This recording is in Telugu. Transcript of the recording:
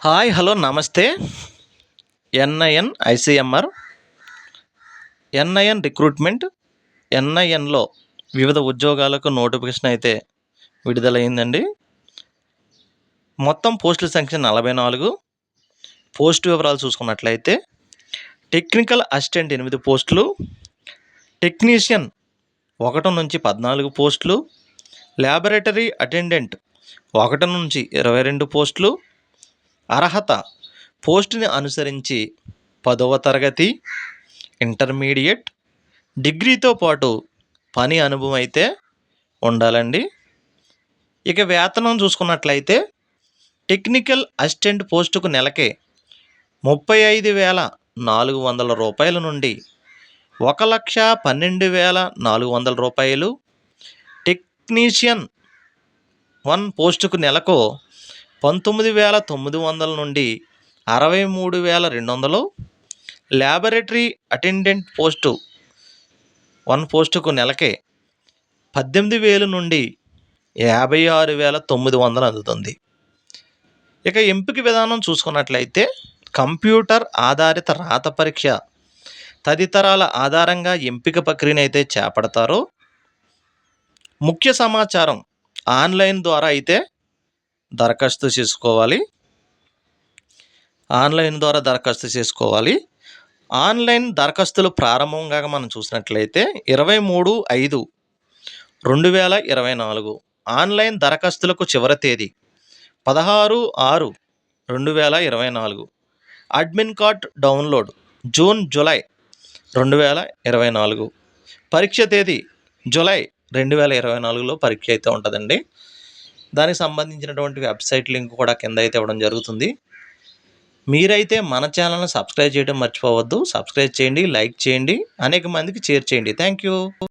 హాయ్ హలో నమస్తే. ఎన్ఐఎన్ ఐసిఎంఆర్ ఎన్ఐఎన్ రిక్రూట్మెంట్ ఎన్ఐఎన్లో వివిధ ఉద్యోగాలకు నోటిఫికేషన్ అయితే విడుదలైందండి. మొత్తం పోస్టుల సంఖ్య నలభై నాలుగు. పోస్ట్ వివరాలు చూసుకున్నట్లయితే టెక్నికల్ అసిస్టెంట్ ఎనిమిది పోస్టులు టెక్నీషియన్ ఒకటి నుంచి పద్నాలుగు పోస్టులు ల్యాబొరేటరీ అటెండెంట్ ఒకటి నుంచి ఇరవై రెండు పోస్టులు అర్హత పోస్టుని అనుసరించి పదవ తరగతి ఇంటర్మీడియట్ డిగ్రీతో పాటు పని అనుభవం అయితే ఉండాలండి. ఇక వేతనం చూసుకున్నట్లయితే టెక్నికల్ అసిస్టెంట్ పోస్టుకు నెలకే ముప్పై ఐదు వేల నాలుగు వందల రూపాయల నుండి ఒక లక్ష పన్నెండు వేల నాలుగు వందల రూపాయలు టెక్నీషియన్ వన్ పోస్టుకు నెలకు పంతొమ్మిది వేల తొమ్మిది వందల నుండి అరవై మూడు వేల రెండు వందలు ల్యాబొరేటరీ అటెండెంట్ పోస్టు వన్ పోస్టుకు నెలకే పద్దెనిమిది వేలు నుండి యాభై ఆరు వేల తొమ్మిది వందలు అందుతుంది. ఇక ఎంపిక విధానం చూసుకున్నట్లయితే కంప్యూటర్ ఆధారిత రాత పరీక్ష తదితరాల ఆధారంగా ఎంపిక ప్రక్రియను అయితే చేపడతారు. ముఖ్య సమాచారం ఆన్లైన్ ద్వారా అయితే దరఖాస్తు చేసుకోవాలి. ఆన్లైన్ ద్వారా దరఖాస్తు చేసుకోవాలి. ఆన్లైన్ దరఖాస్తులు ప్రారంభంగా మనం చూసినట్లయితే ఇరవై మూడు ఐదు రెండు వేల ఇరవై నాలుగు ఆన్లైన్ దరఖాస్తులకు చివరి తేదీ పదహారు ఆరు రెండు వేల ఇరవై నాలుగు admin card download June July రెండు వేల ఇరవై నాలుగు పరీక్ష తేదీ జూలై రెండు వేల ఇరవై నాలుగులో పరీక్ష అయితే ఉంటుందండి. దానికి సంబంధించినటువంటి వెబ్సైట్ లింక్ కూడా కింద అయితే ఇవ్వడం జరుగుతుంది. మీరైతే మన ఛానల్ని సబ్స్క్రైబ్ చేయడం మర్చిపోవద్దు. సబ్స్క్రైబ్ చేయండి లైక్ చేయండి అనేక మందికి షేర్ చేయండి. Thank you